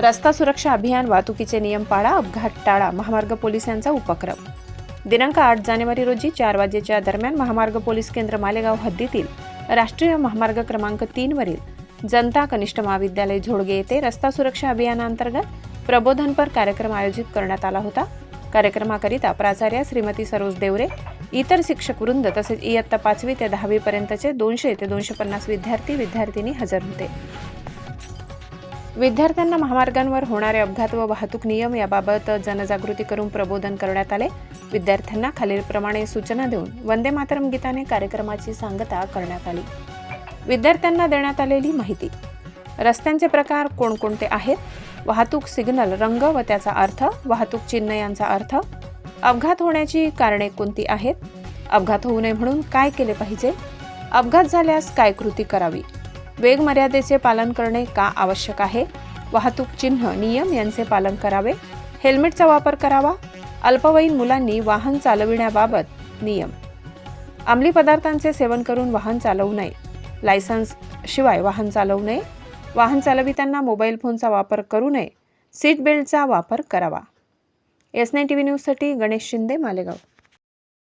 रस्ता सुरक्षा अभियान वाहतुकीचे नियम पाळा अपघात टाळा. महामार्ग पोलिसांचा उपक्रम. दिनांक आठ जानेवारी रोजी चार वाजेच्या दरम्यान महामार्ग पोलीस केंद्र मालेगाव हद्दीतील राष्ट्रीय महामार्ग क्रमांक तीनवरील जनता कनिष्ठ महाविद्यालय झोडगे येथे रस्ता सुरक्षा अभियानांतर्गत प्रबोधनपर कार्यक्रम आयोजित करण्यात आला होता. कार्यक्रमाकरिता प्राचार्य श्रीमती सरोज देवरे इतर शिक्षक वृंद तसेच इयत्ता पाचवी ते दहावी पर्यंतचे दोनशे ते दोनशे पन्नास विद्यार्थी विद्यार्थिनी हजर होते. विद्यार्थ्यांना महामार्गांवर होणारे अपघात व वाहतूक नियम याबाबत जनजागृती करून प्रबोधन करण्यात आले. विद्यार्थ्यांना खालीलप्रमाणे सूचना देऊन वंदे मातरम गीताने कार्यक्रमाची सांगता करण्यात आली. विद्यार्थ्यांना देण्यात आलेली माहिती. रस्त्यांचे प्रकार कोणकोणते आहेत? वाहतूक सिग्नल रंग व त्याचा अर्थ वाहतूक चिन्ह यांचा अर्थ. अपघात होण्याची कारणे कोणती आहेत? अपघात होऊ नये म्हणून काय केले पाहिजे? अपघात झाल्यास काय कृती करावी? वेग मर्यादेचे पालन करणे का आवश्यक आहे? वाहतूक चिन्ह नियम यांचे पालन करावे. हेल्मेटचा वापर करावा. अल्पवयीन मुलांनी वाहन चालविण्याबाबत नियम. अंमली पदार्थांचे सेवन करून वाहन चालवू नये. लायसन्स शिवाय वाहन चालवू नये. वाहन चालविताना मोबाईल फोनचा वापर करू नये. सीट बेल्टचा वापर करावा. एस नाईन टी व्ही न्यूजसाठी गणेश शिंदे मालेगाव.